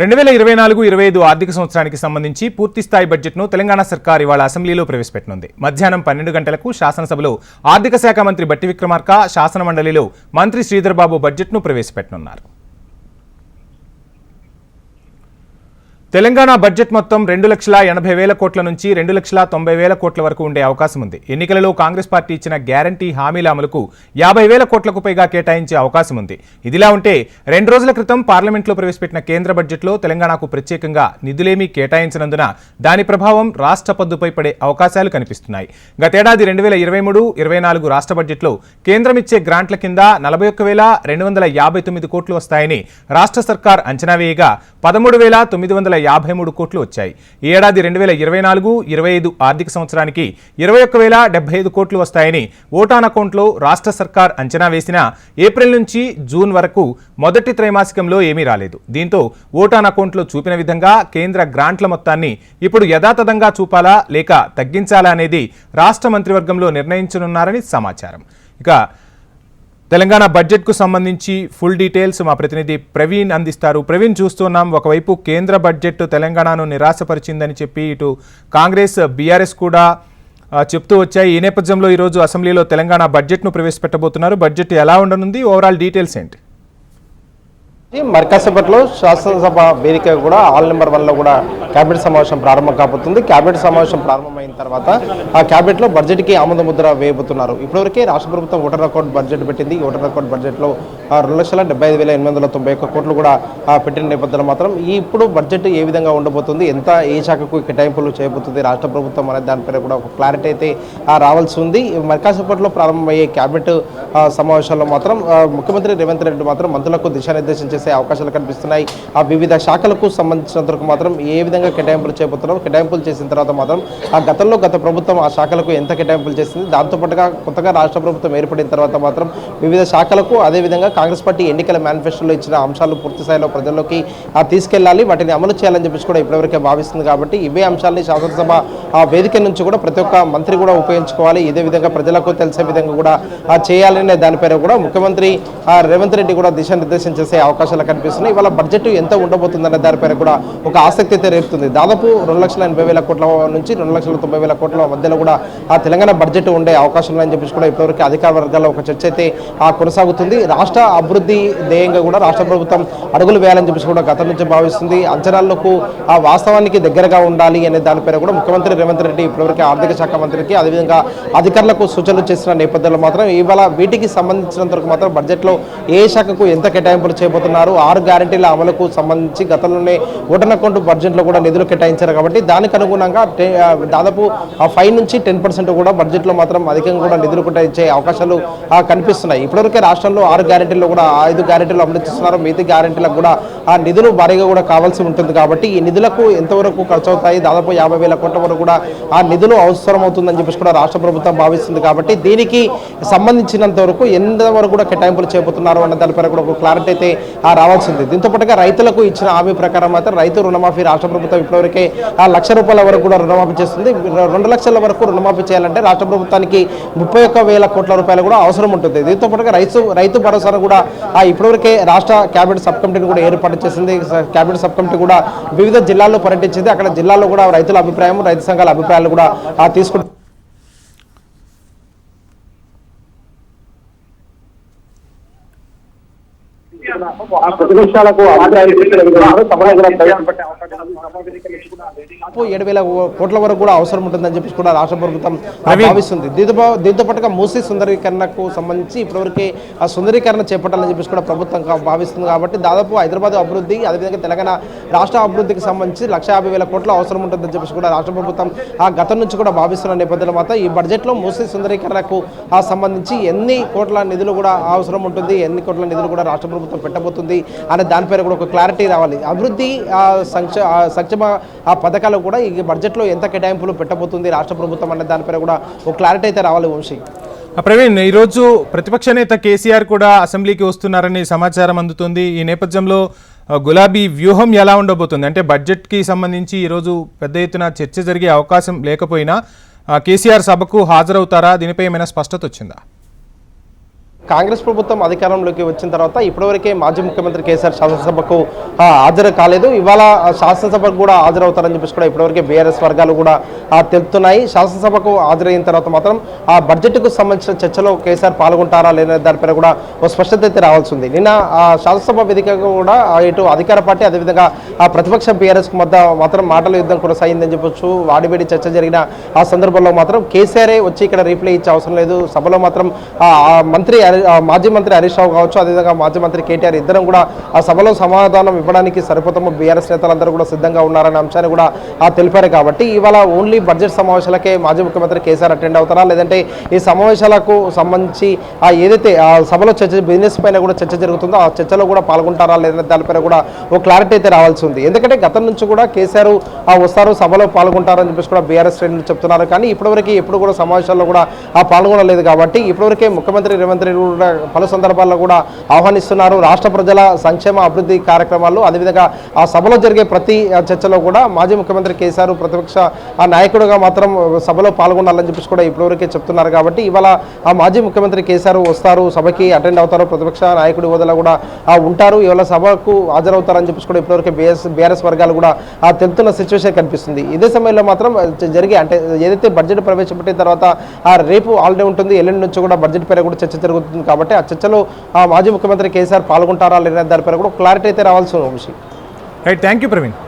రెండు వేల ఇరవై నాలుగు ఇరవై ఐదు ఆర్థిక సంవత్సరానికి సంబంధించి పూర్తిస్థాయి బడ్జెట్ను తెలంగాణ సర్కార్ ఇవాళ అసెంబ్లీలో ప్రవేశపెట్టనుంది. మధ్యాహ్నం పన్నెండు గంటలకు శాసనసభలో ఆర్థిక శాఖ మంత్రి బట్టి విక్రమార్క శాసన మండలిలో మంత్రి శ్రీధర్బాబు బడ్జెట్ను ప్రవేశపెట్టనున్నారు. తెలంగాణ బడ్జెట్ మొత్తం రెండు లక్షల ఎనభై వేల కోట్ల నుంచి రెండు లక్షల తొంభై వేల కోట్ల వరకు ఉండే అవకాశం ఉంది. ఎన్నికలలో కాంగ్రెస్ పార్టీ ఇచ్చిన గ్యారంటీ హామీల అమలుకు యాభై వేల కోట్లకు పైగా కేటాయించే అవకాశం ఉంది. ఇదిలా ఉంటే రెండు రోజుల క్రితం పార్లమెంట్లో ప్రవేశపెట్టిన కేంద్ర బడ్జెట్లో తెలంగాణకు ప్రత్యేకంగా నిధులేమీ కేటాయించినందున దాని ప్రభావం రాష్ట్ర పద్దుపై పడే అవకాశాలు కనిపిస్తున్నాయి. గతేడాది రెండు వేల ఇరవై మూడు ఇరవై నాలుగు రాష్ట్ర బడ్జెట్లో కేంద్రం ఇచ్చే గ్రాంట్ల కింద నలభై ఒక్క వేల రెండు వందల యాభై తొమ్మిది కోట్లు వస్తాయని రాష్ట్ర సర్కార్ అంచనా వేయగా పదమూడు వేల తొమ్మిది వందల యాభై మూడు కోట్లు వచ్చాయి. ఈ ఏడాది రెండు వేల ఇరవై నాలుగు ఇరవై ఐదు ఆర్థిక సంవత్సరానికి ఇరవై ఒక్క వేల డెబ్బై ఐదు కోట్లు వస్తాయని ఓటాన్ అకౌంట్లో రాష్ట్ర సర్కార్ అంచనా వేసిన ఏప్రిల్ నుంచి జూన్ వరకు మొదటి త్రైమాసికంలో ఏమీ రాలేదు. దీంతో ఓటాన్ అకౌంట్లో చూపిన విధంగా కేంద్ర గ్రాంట్ల మొత్తాన్ని ఇప్పుడు యథాతథంగా చూపాలా లేక తగ్గించాలా అనేది రాష్ట్ర మంత్రివర్గంలో నిర్ణయించనున్నారని సమాచారం. ఇక తెలంగాణ బడ్జెట్కు సంబంధించి ఫుల్ డీటెయిల్స్ మా ప్రతినిధి ప్రవీణ్ అందిస్తారు. ప్రవీణ్ చూస్తున్నాం ఒకవైపు కేంద్ర బడ్జెట్ తెలంగాణను నిరాశపరిచిందని చెప్పి ఇటు కాంగ్రెస్ బీఆర్ఎస్ కూడా చెప్తూ వచ్చాయి. ఈ నేపథ్యంలో ఈరోజు అసెంబ్లీలో తెలంగాణ బడ్జెట్ను ప్రవేశపెట్టబోతున్నారు. బడ్జెట్ ఎలా ఉండనుంది? ఓవరాల్ డీటెయిల్స్ ఏంటి? మర్కాసేపట్లో శాసనసభ వేదిక కూడా ఆల్ నెంబర్ వన్లో కూడా కేబినెట్ సమావేశం ప్రారంభం కాబోతుంది. కేబినెట్ సమావేశం ప్రారంభమైన తర్వాత ఆ క్యాబినెట్లో బడ్జెట్కి ఆమోద ముద్ర వేయబోతున్నారు. ఇప్పటివరకే రాష్ట్ర ప్రభుత్వం ఓటర్ అకౌంట్ బడ్జెట్ పెట్టింది. ఓటర్ అకౌంట్ బడ్జెట్లో రెండు లక్షల డెబ్బై ఐదు వేల ఎనిమిది వందల తొంభై ఒక్క కోట్లు కూడా పెట్టిన నేపథ్యంలో మాత్రం ఇప్పుడు బడ్జెట్ ఏ విధంగా ఉండబోతుంది ఎంత ఏ శాఖకు కేటాయింపులు చేయబోతుంది రాష్ట్ర ప్రభుత్వం అనే దానిపైన కూడా ఒక క్లారిటీ అయితే రావాల్సి ఉంది. మర్కాసేపట్లో ప్రారంభమయ్యే కేబినెట్ సమావేశాల్లో మాత్రం ముఖ్యమంత్రి రేవంత్ రెడ్డి మాత్రం మంత్రులకు దిశానిర్దేశం చేసే అవకాశాలు కనిపిస్తున్నాయి. ఆ వివిధ శాఖలకు సంబంధించినంత వరకు మాత్రం ఏ విధంగా కేటాయింపులు చేయబోతున్నాం కేటాయింపులు చేసిన తర్వాత మాత్రం ఆ గతంలో గత ప్రభుత్వం ఆ శాఖలకు ఎంత కేటాయింపులు చేసింది దాంతోపాటుగా కొత్తగా రాష్ట్ర ప్రభుత్వం ఏర్పడిన తర్వాత మాత్రం వివిధ శాఖలకు అదేవిధంగా కాంగ్రెస్ పార్టీ ఎన్నికల మేనిఫెస్టోలో ఇచ్చిన అంశాలు పూర్తి స్థాయిలో ప్రజల్లోకి తీసుకెళ్ళాలి వాటిని అమలు చేయాలని చెప్పేసి కూడా ఇప్పటివరకే భావిస్తుంది కాబట్టి ఇవే అంశాలని శాసనసభ ఆ వేదిక నుంచి కూడా ప్రతి ఒక్క మంత్రి కూడా ఉపయోగించుకోవాలి. ఇదే విధంగా ప్రజలకు తెలిసే విధంగా కూడా చేయాలనే దానిపైన కూడా ముఖ్యమంత్రి ఆ, రేవంత్ రెడ్డి కూడా దిశానిర్దేశం చేసే అవకాశాలు కనిపిస్తున్నాయి. ఇవాళ బడ్జెట్ ఎంత ఉండబోతుందనే దానిపైన కూడా ఒక ఆసక్తి అయితే రేపుతుంది. దాదాపు రెండు లక్షల ఎనభై వేల కోట్ల నుంచి రెండు లక్షల తొంభై వేల కోట్ల మధ్యలో కూడా ఆ తెలంగాణ బడ్జెట్ ఉండే అవకాశం ఉందని చెప్పేసి కూడా ఇప్పటివరకు అధికార వర్గాల్లో ఒక చర్చ అయితే కొనసాగుతుంది. రాష్ట్ర అభివృద్ధి ధ్యేయంగా కూడా రాష్ట్ర ప్రభుత్వం అడుగులు వేయాలని చెప్పేసి కూడా గతం నుంచి భావిస్తుంది. అంచనాలకు ఆ వాస్తవానికి దగ్గరగా ఉండాలి అనే దానిపైన కూడా ముఖ్యమంత్రి రేవంత్ రెడ్డి ఇప్పటివరకు ఆర్థిక శాఖ మంత్రికి అదేవిధంగా అధికారులకు సూచనలు చేసిన నేపథ్యంలో మాత్రం ఇవాళ వీటికి సంబంధించినంత వరకు మాత్రం బడ్జెట్లో ఏ శాఖకు ఎంత కేటాయింపులు చేయబోతున్నారు ఆరు గ్యారంటీల అమలుకు సంబంధించి గతంలోనే ఓటర్ అకౌంట్ బడ్జెట్లో కూడా నిధులు కేటాయించారు కాబట్టి దానికి అనుగుణంగా దాదాపు ఆ ఫైవ్ నుంచి టెన్ పర్సెంట్ కూడా బడ్జెట్లో మాత్రం అధికంగా కూడా నిధులు కేటాయించే అవకాశాలు ఆ, కనిపిస్తున్నాయి. ఇప్పటివరకే రాష్ట్రంలో ఆరు గ్యారెంటీలు కూడా ఐదు గ్యారెంటీలు అమలు చేస్తున్నారు. మిగతా గ్యారెంటీలకు కూడా ఆ నిధులు భారీగా కూడా కావాల్సి ఉంటుంది కాబట్టి ఈ నిధులకు ఎంతవరకు ఖర్చు అవుతాయి దాదాపు యాభై వేల కోట్ల వరకు కూడా ఆ నిధులు అవసరం అవుతుందని చెప్పేసి కూడా రాష్ట్ర ప్రభుత్వం భావిస్తుంది కాబట్టి దీనికి సంబంధించినంత వరకు ఎంతవరకు కూడా కేటాయింపులు చేయబోతున్నారు అన్న దానిపై కూడా ఒక క్లారిటీ అయితే రావాల్సింది దీంతో పాటుగా రైతులకు ఇచ్చిన హామీ ప్రకారం మాత్రం రైతు రుణమాఫీ రాష్ట్ర ప్రభుత్వం ఇప్పటివరకే ఆ లక్ష రూపాయల వరకు కూడా రుణమాఫీ చేస్తుంది. రెండు లక్షల వరకు రుణమాఫీ చేయాలంటే రాష్ట్ర ప్రభుత్వానికి ముప్పై ఒక్క వేల కోట్ల రూపాయలు కూడా అవసరం ఉంటుంది. దీంతో పాటుగా రైతు రైతు భరోసాను కూడా ఆ ఇప్పటివరకే రాష్ట్ర కేబినెట్ సబ్ కమిటీని కూడా ఏర్పాటు చేసింది. కేబినెట్ సబ్ కమిటీ కూడా వివిధ జిల్లాల్లో పర్యటించింది. అక్కడ జిల్లాల్లో కూడా రైతుల అభిప్రాయం రైతు సంఘాల అభిప్రాయాలు కూడా తీసుకుంటుంది ఏడు వేల కోట్ల వరకు కూడా అవసరం ఉంటుందని చెప్పి కూడా రాష్ట్ర ప్రభుత్వం భావిస్తుంది. దీంతో దీంతో పాటుగా మూసీ సుందరీకరణకు సంబంధించి ఇప్పటివరకే ఆ సుందరీకరణ చేపట్టాలని చెప్పేసి కూడా ప్రభుత్వం భావిస్తుంది కాబట్టి దాదాపు హైదరాబాద్ అభివృద్ధి అదేవిధంగా తెలంగాణ రాష్ట్ర అభివృద్ధికి సంబంధించి లక్ష యాభై వేల కోట్ల అవసరం ఉంటుందని చెప్పేసి కూడా రాష్ట్ర ప్రభుత్వం ఆ గతం నుంచి కూడా భావిస్తున్న నేపథ్యంలో మాత్రం ఈ బడ్జెట్లో మూసీ సుందరీకరణకు ఆ సంబంధించి ఎన్ని కోట్ల నిధులు కూడా అవసరం ఉంటుంది ఎన్ని కోట్ల నిధులు కూడా రాష్ట్ర ప్రభుత్వం పెట్టబోతుంది అనే దానిపైన కూడా ఒక క్లారిటీ రావాలి. అభివృద్ధి సంక్ష సంక్షేమ ఆ పథకాలు కూడా ఈ బడ్జెట్లో ఎంత కేటాయింపులు పెట్టబోతుంది రాష్ట్ర ప్రభుత్వం అనే దానిపైన కూడా ఒక క్లారిటీ అయితే రావాలి వంశీ. ప్రవీణ్ ఈరోజు ప్రతిపక్ష నేత కేసీఆర్ కూడా అసెంబ్లీకి వస్తున్నారని సమాచారం అందుతుంది. ఈ నేపథ్యంలో గులాబీ వ్యూహం ఎలా ఉండబోతుంది? అంటే బడ్జెట్కి సంబంధించి ఈరోజు పెద్ద ఎత్తున చర్చ జరిగే అవకాశం లేకపోయినా కేసీఆర్ సభకు హాజరవుతారా? దీనిపై ఏమైనా స్పష్టత వచ్చిందా? కాంగ్రెస్ ప్రభుత్వం అధికారంలోకి వచ్చిన తర్వాత ఇప్పటివరకే మాజీ ముఖ్యమంత్రి కేసీఆర్ శాసనసభకు హాజరు కాలేదు. ఇవాళ శాసనసభకు కూడా హాజరవుతారని చెప్పేసి కూడా ఇప్పటివరకే బీఆర్ఎస్ వర్గాలు కూడా తెలుపుతున్నాయి శాసనసభకు హాజరైన తర్వాత మాత్రం ఆ బడ్జెట్కు సంబంధించిన చర్చలో కేసీఆర్ పాల్గొంటారా లేదనే దానిపైన కూడా ఓ స్పష్టత అయితే రావాల్సి ఉంది. నిన్న ఆ శాసనసభ వేదికగా కూడా ఇటు అధికార పార్టీ అదేవిధంగా ఆ ప్రతిపక్ష బీఆర్ఎస్ మధ్య మాత్రం మాటల యుద్ధం కొనసాగిందని చెప్పొచ్చు. వాడివేడి చర్చ జరిగిన ఆ సందర్భంలో మాత్రం కేసీఆరే వచ్చి ఇక్కడ రీప్లై ఇచ్చే అవసరం లేదు. సభలో మాత్రం ఆ, మంత్రి మాజీ మంత్రి హరీష్ రావు కావచ్చు అదేవిధంగా మాజీ మంత్రి కేటీఆర్ ఇద్దరం కూడా ఆ సభలో సమాధానం ఇవ్వడానికి సరిపోతాము. బీఆర్ఎస్ నేతలందరూ కూడా సిద్ధంగా ఉన్నారనే అంశాన్ని కూడా తెలిపారు కాబట్టి ఇవాళ ఓన్లీ బడ్జెట్ సమావేశాలకే మాజీ ముఖ్యమంత్రి కేసీఆర్ అటెండ్ అవుతారా? లేదంటే ఈ సమావేశాలకు సంబంధించి ఆ ఏదైతే ఆ సభలో చర్చ బిజినెస్ పైన కూడా చర్చ జరుగుతుందో ఆ చర్చలో కూడా పాల్గొంటారా? లేదంటే దానిపైన కూడా ఓ క్లారిటీ అయితే రావాల్సి ఉంది. ఎందుకంటే గతం నుంచి కూడా కేసీఆర్ ఆ వస్తారు సభలో పాల్గొంటారని చెప్పేసి కూడా బీఆర్ఎస్ శ్రేణులు చెప్తున్నారు. కానీ ఇప్పటివరకు ఎప్పుడు కూడా సమావేశాల్లో కూడా ఆ పాల్గొనలేదు కాబట్టి ఇప్పటివరకే ముఖ్యమంత్రి రేవంత్ రెడ్డి కూడా పలు సందర్భాల్లో కూడా ఆహ్వానిస్తున్నారు. రాష్ట్ర ప్రజల సంక్షేమ అభివృద్ధి కార్యక్రమాలు అదేవిధంగా ఆ సభలో జరిగే ప్రతి చర్చలో కూడా మాజీ ముఖ్యమంత్రి కేసీఆర్ ప్రతిపక్ష ఆ నాయకుడుగా మాత్రం సభలో పాల్గొనాలని చెప్పేసి కూడా ఇప్పటివరకే చెప్తున్నారు కాబట్టి ఇవాళ ఆ మాజీ ముఖ్యమంత్రి కేసీఆర్ వస్తారు సభకి అటెండ్ అవుతారు ప్రతిపక్ష నాయకుడి హోదాలో కూడా ఆ, ఉంటారు. ఇవాళ సభకు హాజరవుతారని చెప్పేసి కూడా ఇప్పటివరకు బీఎస్ బీఆర్ఎస్ వర్గాలు కూడా ఆ తెలుపుతున్న సిచ్యువేషన్ కనిపిస్తుంది. ఇదే సమయంలో మాత్రం జరిగే అంటే ఏదైతే బడ్జెట్ ప్రవేశపెట్టిన తర్వాత ఆ రేపు ఆల్రెడీ ఉంటుంది. ఎల్లుండి నుంచి కూడా బడ్జెట్ పైన కూడా చర్చ జరుగుతుంది. కాబట్టి ఆ చర్చలో ఆ మాజీ ముఖ్యమంత్రి కేసీఆర్ పాల్గొంటారా లేదా దానిపైన కూడా క్లారిటీ అయితే రావాల్సి ఉంది Vamshi right thank you Praveen